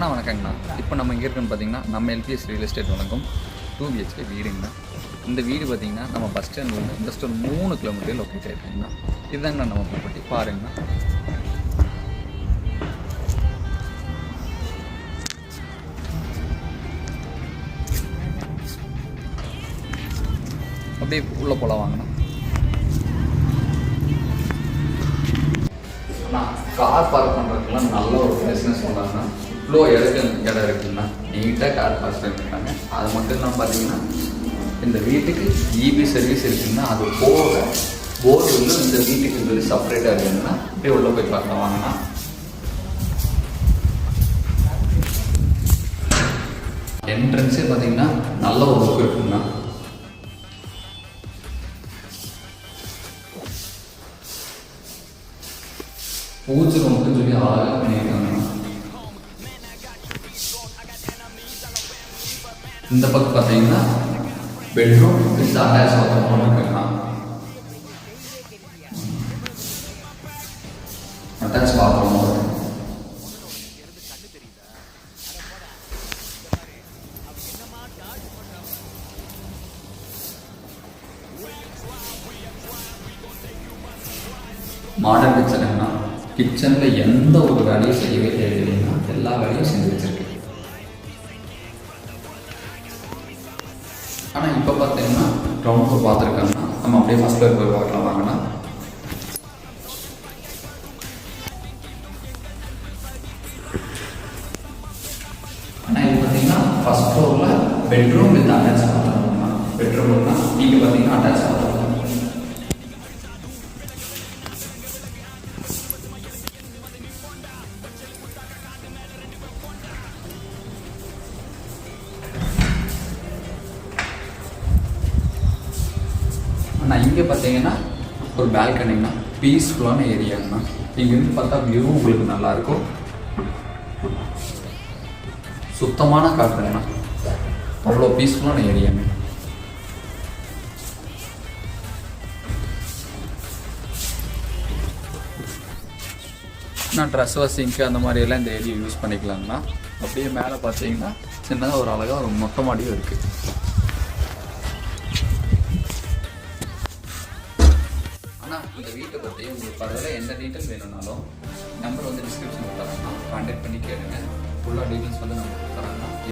அண்ணா வணக்கங்கண்ணா. இப்போ நம்ம இங்கே இருக்குன்னு பார்த்தீங்கன்னா நம்ம எல்பிஎஸ் ரியல் எஸ்டேட் வணக்கம் டூ பிஹெச்கே வீடுங்கண்ணா. இந்த வீடு பார்த்தீங்கன்னா நம்ம பஸ் ஸ்டாண்ட்லேருந்து ஜஸ்ட் ஒரு மூணு கிலோமீட்டர் லொக்கேட் ஆகிருக்குங்கண்ணா இதுதாங்கண்ணா நம்ம ப்ராப்பர்ட்டி பாருங்கண்ணா. அப்படியே உள்ளே போல வாங்கண்ணா. கார் பார்க் பண்ணுறதுக்குலாம் நல்ல ஒரு பிஸ்னஸ் பண்ணுறாங்கன்னா இவ்வளோ இடத்துல இடம் இருக்குங்கண்ணா நீட்டாக கார் பார்க் பண்ணிருக்காங்க. அது மட்டும் இல்லாமல் பார்த்தீங்கன்னா இந்த வீட்டுக்கு இபி சர்வீஸ் இருக்குங்கன்னா அது போக போர்வெல்லும் இந்த வீட்டுக்கு வந்து செப்பரேட்டாக இருக்குங்கன்னா அப்படியே உள்ளே போய் பார்க்கலாம் வாங்கண்ணா என்ட்ரன்ஸே பார்த்தீங்கன்னா நல்ல ஒரு லுக் இருக்குங்கண்ணா பூஜை ரூமுக்கு சொல்லி அழகாக பண்ணியிருக்காங்க. இந்த பக்கம் பார்த்தீங்கன்னா பெட்ரூம் வித் அட்டாச் பாத்ரூம் இருக்குங்கண்ணா அட்டாச் பாத்ரூம் மாடர்ன் கிச்சன் என்ன கிச்சனில் எந்த ஒரு வேலையும் செய்யவே தேவையில்லைன்னா எல்லா வேலையும் செஞ்சு வச்சிருக்கேன். ஆனால் இப்போ பார்த்தீங்கன்னா கிரவுண்ட் ஃப்ளோர் பார்த்துருக்காங்கன்னா நம்ம அப்படியே ஃபஸ்ட் ஃப்ளோர் போய் பார்க்கலாம் வாங்கண்ணா. ஆனால் இது பார்த்தீங்கன்னா ஃபஸ்ட் ஃப்ளோரில் பெட்ரூம் வித் அட்டாச் பாத்ரூம் பெட்ரூம்னா நீங்கள் பார்த்தீங்கன்னா அட்டாச் பாத்ரூம் ஆனால் இங்கே பார்த்தீங்கன்னா ஒரு பால்கனிங்கண்ணா பீஸ்ஃபுல்லான ஏரியாங்கண்ணா இங்கேருந்து பார்த்தா வியூ உங்களுக்கு நல்லாயிருக்கும். சுத்தமான காற்றுங்கண்ணா அவ்வளோ பீஸ்ஃபுல்லான ஏரியாங்க நான் ட்ரெஸ் வாஷிங்க்கு அந்த மாதிரி எல்லாம் இந்த ஏரியா யூஸ் பண்ணிக்கலாங்கண்ணா அப்படியே மேலே பார்த்தீங்கன்னா சின்னதாக ஒரு அழகாக ஒரு மொட்டை மாடியும் இருக்குது ஆனால் இந்த வீட்டை பற்றி உங்களுக்கு பரவாயில்ல எந்த டீட்டெயில் வேணும்னாலும் நம்பர் வந்து டிஸ்கிரிப்ஷனில் தரேன்னா கான்டாக்ட் பண்ணி கேளுங்க. ஃபுல்லாக டீட்டெயில்ஸ் வந்து நம்ம தரேன்னா